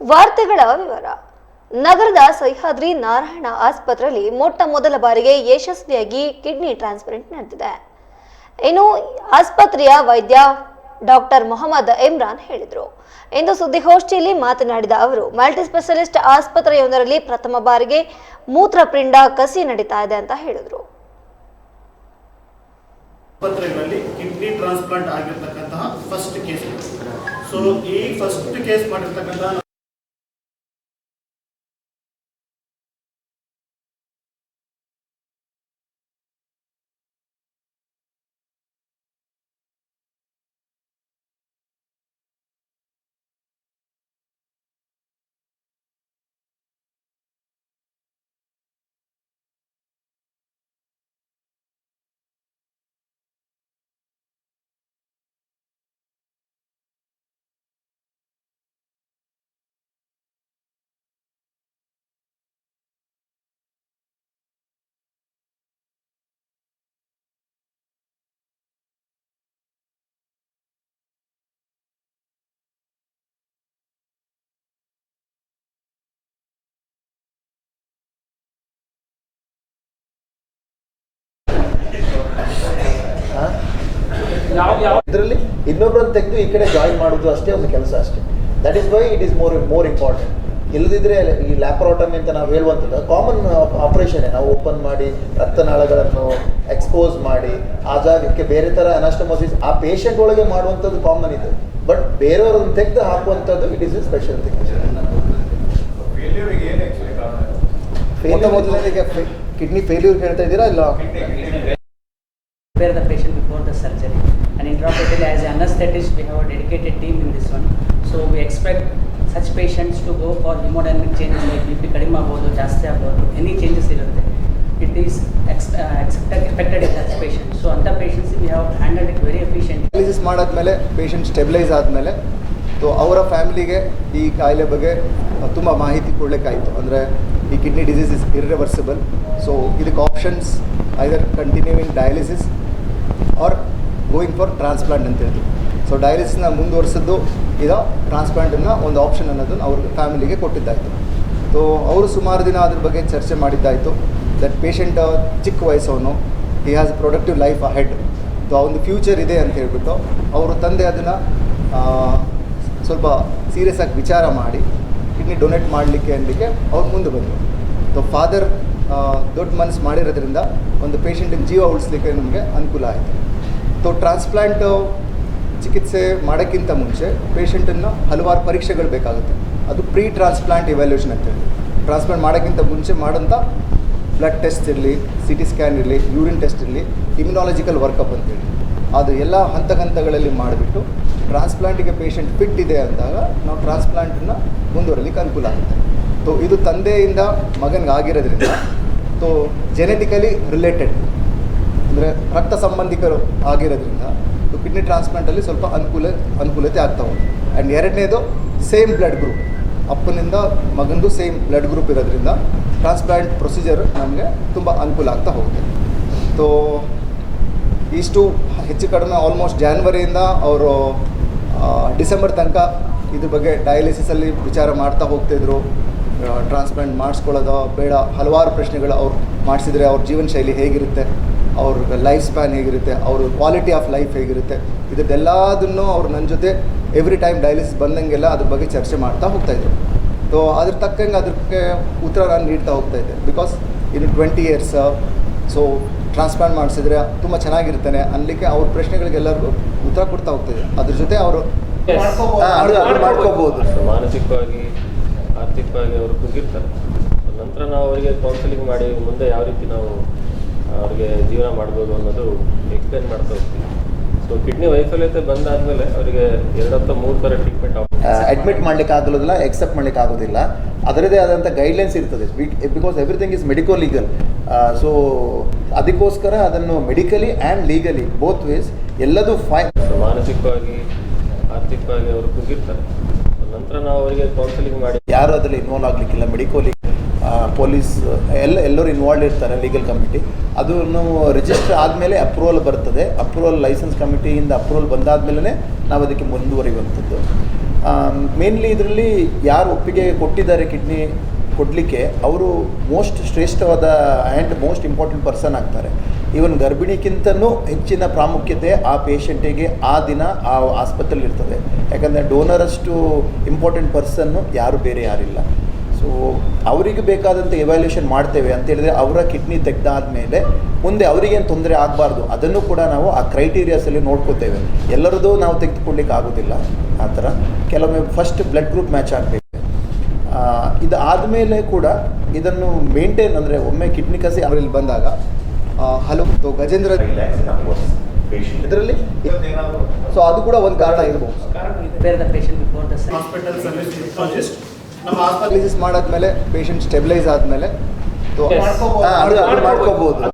ವಾರ್ತೆಗಳ ವಿವರ. ನಗರದ ಸಹ್ಯಾದ್ರಿ ನಾರಾಯಣ ಆಸ್ಪತ್ರೆಯಲ್ಲಿ ಮೊಟ್ಟ ಮೊದಲ ಬಾರಿಗೆ ಯಶಸ್ವಿಯಾಗಿ ಕಿಡ್ನಿ ಟ್ರಾನ್ಸ್ಪ್ಲಾಂಟ್ ನಡೆದಿದೆ. ಇನ್ನು ಆಸ್ಪತ್ರೆಯ ವೈದ್ಯ ಡಾಕ್ಟರ್ ಮೊಹಮ್ಮದ್ ಇಮ್ರಾನ್ ಹೇಳಿದರು. ಇಂದು ಸುದ್ದಿಗೋಷ್ಠಿಯಲ್ಲಿ ಮಾತನಾಡಿದ ಅವರು, ಮಲ್ಟಿ ಸ್ಪೆಷಲಿಸ್ಟ್ ಆಸ್ಪತ್ರೆಯೊಂದರಲ್ಲಿ ಪ್ರಥಮ ಬಾರಿಗೆ ಮೂತ್ರಪಿಂಡ ಕಸಿ ನಡೀತಾ ಇದೆ ಅಂತ ಹೇಳಿದರು. ಕಿಡ್ನಿ ಟ್ರಾನ್ಸ್ಪ್ಲಾಂಟ್ ಆಗಿರ್ತಕ್ಕಂತಹ ಫಸ್ಟ್ ಕೇಸ್ ಸೊ ಈ ಫಸ್ಟ್ ಕೇಸ್ ಮಾಡಿರ್ತಕ್ಕಂತಹ ಇದರಲ್ಲಿ ಇನ್ನೊಬ್ಬರನ್ನು ತೆಗೆದು ಈ ಕಡೆ ಜಾಯಿನ್ ಮಾಡೋದು ಅಷ್ಟೇ ಒಂದು ಕೆಲಸ ಅಷ್ಟೇ. That is why it is more more important ಇಲ್ಲದಿದ್ರೆ ಈ ಲ್ಯಾಪರೋಟಮಿ ಅಂತ ನಾವು ಹೇಳುವಂಥದ್ದು ಕಾಮನ್ ಆಪರೇಷನ್ ನಾವು ಓಪನ್ ಮಾಡಿ ರಕ್ತನಾಳಗಳನ್ನು ಎಕ್ಸ್ಪೋಸ್ ಮಾಡಿ ಆ ಜಾಗಕ್ಕೆ ಬೇರೆ ಥರ ಅನಾಸ್ಟಮೋಸಿಸ್ ಆ ಪೇಷಂಟ್ ಒಳಗೆ ಮಾಡುವಂಥದ್ದು ಕಾಮನ್ ಇದು. ಬಟ್ ಬೇರೆಯವ್ರನ್ನ ತೆಗೆದು ಹಾಕುವಂಥದ್ದು it is a special thing ಮೊತ್ತ ಮೊದಲನೇಗೆ ಕಿಡ್ನಿ ಫೇಲ್ಯೂರ್ ಹೇಳ್ತಾ ಇದ್ದೀರಾ ಇಲ್ಲ? Prepare the patient before the surgery. And intraoperatively, as an anesthetist, we have a dedicated team in this one. So we expect such patients to go for hemodynamic changes like BP ಕಡಿಮೆ ಆಗ್ಬೋದು ಜಾಸ್ತಿ ಆಗ್ಬೋದು any changes ಇರುತ್ತೆ. It is ex expected affected in such patient so ಅಂಥ patients we have handle it very efficient dialysis ಮಾಡಾದ್ಮೇಲೆ patient stabilise ಆದಮೇಲೆ so ಅವರ ಫ್ಯಾಮಿಲಿಗೆ ಈ ಕಾಯಿಲೆ ಬಗ್ಗೆ ತುಂಬ ಮಾಹಿತಿ ಕೊಡಲಿಕ್ಕಾಯಿತು. ಅಂದರೆ ಈ kidney disease is irreversible so ಇದಕ್ಕೆ options either continuing dialysis or going for transplant ಅಂತ ಹೇಳ್ತೀವಿ ಸೊ ಡಯಾಲಿಸಿಸ್ನ ಮುಂದುವರಿಸಿದ್ದು ಇದು ಟ್ರಾನ್ಸ್ಪ್ಲಾಂಟನ್ನು ಒಂದು ಆಪ್ಷನ್ ಅನ್ನೋದನ್ನು ಅವ್ರ ಫ್ಯಾಮಿಲಿಗೆ ಕೊಟ್ಟಿದ್ದಾಯಿತು. ಸೊ ಅವರು ಸುಮಾರು ದಿನ ಅದ್ರ ಬಗ್ಗೆ ಚರ್ಚೆ ಮಾಡಿದ್ದಾಯಿತು. ದಟ್ ಪೇಷಂಟ್ ಚಿಕ್ಕ ವಯಸ್ಸವನು he has productive life ahead so ಒಂದು ಫ್ಯೂಚರ್ ಇದೆ ಅಂತ ಹೇಳ್ಬಿಟ್ಟು ಅವರು ತಂದೆ ಅದನ್ನು ಸ್ವಲ್ಪ ಸೀರಿಯಸ್ ಆಗಿ ವಿಚಾರ ಮಾಡಿ, ಕಿಡ್ನಿ ಡೊನೇಟ್ ಮಾಡಲಿಕ್ಕೆ ಅನ್ನಲಿಕ್ಕೆ ಅವ್ರು ಮುಂದೆ ಬಂದರು. ಸೊ ಫಾದರ್ ದೊಡ್ಡ ಮನಸ್ಸು ಮಾಡಿರೋದ್ರಿಂದ ಒಂದು ಪೇಷಂಟಿನ ಜೀವ ಉಳಿಸ್ಲಿಕ್ಕೆ ನಮಗೆ ಅನುಕೂಲ ಆಯಿತು. ಸೊ ಟ್ರಾನ್ಸ್ಪ್ಲಾಂಟ್ ಚಿಕಿತ್ಸೆ ಮಾಡೋಕ್ಕಿಂತ ಮುಂಚೆ ಪೇಷಂಟನ್ನು ಹಲವಾರು ಪರೀಕ್ಷೆಗಳು ಬೇಕಾಗುತ್ತೆ. ಅದು ಪ್ರೀ ಟ್ರಾನ್ಸ್ಪ್ಲಾಂಟ್ ಇವ್ಯಾಲ್ಯೂಷನ್ ಅಂತೇಳಿ ಟ್ರಾನ್ಸ್ಪ್ಲಾಂಟ್ ಮಾಡೋಕ್ಕಿಂತ ಮುಂಚೆ ಮಾಡೋಂಥ ಬ್ಲಡ್ ಟೆಸ್ಟ್ ಇರಲಿ ಸಿ ಟಿ ಸ್ಕ್ಯಾನ್ ಇರಲಿ ಯೂರಿನ್ ಟೆಸ್ಟ್ ಇರಲಿ ಇಮ್ಯುನಾಲಜಿಕಲ್ ವರ್ಕಪ್ ಅಂತೇಳಿ ಅದು ಎಲ್ಲ ಹಂತ ಹಂತಗಳಲ್ಲಿ ಮಾಡಿಬಿಟ್ಟು ಟ್ರಾನ್ಸ್ಪ್ಲಾಂಟಿಗೆ ಪೇಷಂಟ್ ಫಿಟ್ ಇದೆ ಅಂದಾಗ ನಾವು ಟ್ರಾನ್ಸ್ಪ್ಲಾಂಟನ್ನು ಮುಂದುವರಲಿಕ್ಕೆ ಅನುಕೂಲ ಆಗುತ್ತೆ. ಸೊ ಇದು ತಂದೆಯಿಂದ ಮಗನಿಗೆ ಆಗಿರೋದ್ರಿಂದ ಸೊ ಜೆನೆಟಿಕಲಿ ರಿಲೇಟೆಡ್ ಅಂದರೆ ರಕ್ತ ಸಂಬಂಧಿಕರು ಆಗಿರೋದ್ರಿಂದ ಕಿಡ್ನಿ ಟ್ರಾನ್ಸ್ಪ್ಲಾಂಟಲ್ಲಿ ಸ್ವಲ್ಪ ಅನುಕೂಲ, ಅನುಕೂಲತೆ ಆಗ್ತಾ ಹೋಗುತ್ತೆ ಆ್ಯಂಡ್ ಎರಡನೇದು ಸೇಮ್ ಬ್ಲಡ್ ಗ್ರೂಪ್ ಅಪ್ಪನಿಂದ ಮಗನದು ಸೇಮ್ ಬ್ಲಡ್ ಗ್ರೂಪ್ ಇರೋದ್ರಿಂದ ಟ್ರಾನ್ಸ್ಪ್ಲಾಂಟ್ ಪ್ರೊಸೀಜರ್ ನಮಗೆ ತುಂಬ ಅನುಕೂಲ ಆಗ್ತಾ ಹೋಗುತ್ತೆ. ಸೊ ಇಷ್ಟು ಹೆಚ್ಚು ಕಡಿಮೆ ಆಲ್ಮೋಸ್ಟ್ ಜಾನ್ವರಿಯಿಂದ ಅವರು ಡಿಸೆಂಬರ್ ತನಕ ಇದ್ರ ಬಗ್ಗೆ ಡಯಾಲಿಸಿಸಲ್ಲಿ ವಿಚಾರ ಮಾಡ್ತಾ ಹೋಗ್ತಿದ್ರು. ಟ್ರಾನ್ಸ್ಪ್ಲಾಂಟ್ ಮಾಡಿಸ್ಕೊಳ್ಳೋದೋ ಬೇಡ ಹಲವಾರು ಪ್ರಶ್ನೆಗಳು ಅವ್ರು ಮಾಡಿಸಿದರೆ ಅವ್ರ ಜೀವನ ಶೈಲಿ ಹೇಗಿರುತ್ತೆ ಅವ್ರ ಲೈಫ್ ಸ್ಪ್ಯಾನ್ ಹೇಗಿರುತ್ತೆ ಅವ್ರ ಕ್ವಾಲಿಟಿ ಆಫ್ ಲೈಫ್ ಹೇಗಿರುತ್ತೆ ಇದರದ್ದೆಲ್ಲದನ್ನು ಅವ್ರು ನನ್ನ ಜೊತೆ ಎವ್ರಿ ಟೈಮ್ ಡಯಾಲಿಸಿಸ್ ಬಂದಂಗೆಲ್ಲ ಅದ್ರ ಬಗ್ಗೆ ಚರ್ಚೆ ಮಾಡ್ತಾ ಹೋಗ್ತಾಯಿದ್ರು ಸೊ ಅದ್ರ ತಕ್ಕಂಗೆ ಅದಕ್ಕೆ ಉತ್ತರ ನಾನು ನೀಡ್ತಾ ಹೋಗ್ತಾಯಿದ್ದೆ ಬಿಕಾಸ್ ಇನ್ನು ಟ್ವೆಂಟಿ ಇಯರ್ಸ್ ಸೊ ಟ್ರಾನ್ಸ್ಪ್ಲಾಂಟ್ ಮಾಡಿಸಿದ್ರೆ ತುಂಬ ಚೆನ್ನಾಗಿರ್ತಾನೆ ಅನ್ಲಿಕ್ಕೆ ಅವ್ರ ಪ್ರಶ್ನೆಗಳಿಗೆಲ್ಲರಿಗೂ ಉತ್ತರ ಕೊಡ್ತಾ ಹೋಗ್ತಾಯಿದ್ದೆ ಅದ್ರ ಜೊತೆ ಅವರು ಮಾಡ್ಕೋಬೋದು. ಮಾನಸಿಕವಾಗಿ ಆರ್ಥಿಕವಾಗಿ ಅವರು ಕುಗ್ಗಿರ್ತಾರೆ ನಂತರ ನಾವು ಅವರಿಗೆ ಕೌನ್ಸಿಲಿಂಗ್ ಮಾಡಿ ಮುಂದೆ ಯಾವ ರೀತಿ ನಾವು ಅವರಿಗೆ ಜೀವನ ಮಾಡ್ಬೋದು ಅನ್ನೋದು ಎಕ್ಸ್ಪ್ಲೇನ್ ಮಾಡ್ತಾ ಹೋಗ್ತೀವಿ. ಸೊ ಕಿಡ್ನಿ ವೈಫಲ್ಯತೆ ಬಂದಾದಮೇಲೆ ಅವರಿಗೆ ಎರಡು ಅಥವಾ ಮೂರು ಥರ ಟ್ರೀಟ್ಮೆಂಟ್ ಅಡ್ಮಿಟ್ ಮಾಡ್ಲಿಕ್ಕೆ ಆಗೋದಿಲ್ಲ ಎಕ್ಸೆಪ್ಟ್ ಮಾಡ್ಲಿಕ್ಕೆ ಆಗೋದಿಲ್ಲ ಅದರದೇ ಆದಂಥ ಗೈಡ್ಲೈನ್ಸ್ ಇರ್ತದೆ. Because everything is medico legal so ಅದಕ್ಕೋಸ್ಕರ ಅದನ್ನು medically and legally both ways ಎಲ್ಲದೂ ಫೈನ್ ಮಾನಸಿಕವಾಗಿ ಆರ್ಥಿಕವಾಗಿ ಅವರು ಕುಗ್ಗಿರ್ತಾರೆ ನಂತರ ನಾವು ಅವರಿಗೆ ಕೌನ್ಸಿಲಿಂಗ್ ಮಾಡಿ. ಯಾರು ಅದರಲ್ಲಿ ಇನ್ವಾಲ್ವ್ ಆಗಲಿಕ್ಕಿಲ್ಲ ಮೆಡಿಕೋಲಿ ಪೊಲೀಸ್ ಎಲ್ಲ, ಎಲ್ಲರೂ ಇನ್ವಾಲ್ವ್ ಇರ್ತಾರೆ ಲೀಗಲ್ ಕಮಿಟಿ ಅದನ್ನು ರಿಜಿಸ್ಟರ್ ಆದಮೇಲೆ ಅಪ್ರೂವಲ್ ಬರ್ತದೆ. ಅಪ್ರೂವಲ್ ಲೈಸೆನ್ಸ್ ಕಮಿಟಿಯಿಂದ ಅಪ್ರೂವಲ್ ಬಂದಾದಮೇಲೆ ನಾವು ಅದಕ್ಕೆ ಮುಂದುವರಿಯುವಂಥದ್ದು. ಮೇನ್ಲಿ ಇದರಲ್ಲಿ ಯಾರು ಒಪ್ಪಿಗೆ ಕೊಟ್ಟಿದ್ದಾರೆ ಕಿಡ್ನಿ ಕೊಡಲಿಕ್ಕೆ ಅವರು ಮೋಸ್ಟ್ ಶ್ರೇಷ್ಠವಾದ ಆ್ಯಂಡ್ ಮೋಸ್ಟ್ ಇಂಪಾರ್ಟೆಂಟ್ ಪರ್ಸನ್ ಆಗ್ತಾರೆ. ಈವನ್ ಗರ್ಭಿಣಿಗಿಂತನೂ ಹೆಚ್ಚಿನ ಪ್ರಾಮುಖ್ಯತೆ ಆ ಪೇಷಂಟಿಗೆ ಆ ದಿನ ಆ ಆಸ್ಪತ್ರೆಯಲ್ಲಿ ಇರ್ತದೆ. ಯಾಕಂದರೆ ಡೋನರಷ್ಟು ಇಂಪಾರ್ಟೆಂಟ್ ಪರ್ಸನ್ನು ಯಾರು ಬೇರೆ ಯಾರಿಲ್ಲ. ಸೊ ಅವರಿಗೆ ಬೇಕಾದಂಥ ಎವ್ಯಾಲ್ಯೂಷನ್ ಮಾಡ್ತೇವೆ ಅಂತ ಹೇಳಿದ್ರೆ ಅವರ ಕಿಡ್ನಿ ತೆಗೆದಾದ್ಮೇಲೆ ಮುಂದೆ ಅವರಿಗೇನು ತೊಂದರೆ ಆಗಬಾರ್ದು, ಅದನ್ನು ಕೂಡ ನಾವು ಆ ಕ್ರೈಟೀರಿಯಾಸಲ್ಲಿ ನೋಡ್ಕೋತೇವೆ. ಎಲ್ಲರದ್ದು ನಾವು ತೆಗೆದುಕೊಳ್ಳಿಕ್ಕೆ ಆಗೋದಿಲ್ಲ ಆ ಥರ. ಕೆಲವೊಮ್ಮೆ ಫಸ್ಟ್ ಬ್ಲಡ್ ಗ್ರೂಪ್ ಮ್ಯಾಚ್ ಆಗಬೇಕು ಇದು ಆದಮೇಲೆ ಕೂಡ ಇದನ್ನು ಮೇಂಟೈನ್ ಅಂದರೆ ಒಮ್ಮೆ ಕಿಡ್ನಿ ಕಸಿ ಅವರಲ್ಲಿ ಬಂದಾಗ ಹಲೋ ಹಲವು ಸೊ ಗಜೇಂದ್ರ ಇದರಲ್ಲಿ ಸೊ ಅದು ಕೂಡ ಒಂದು ಕಾರಣ ಡಯಾಲಿಸಿಸ್ ಮಾಡಾದ್ಮೇಲೆ ಪೇಷಂಟ್ ಸ್ಟೆಬಿಲೈಸ್ ಆದಮೇಲೆ ಮಾಡ್ಕೋಬಹುದು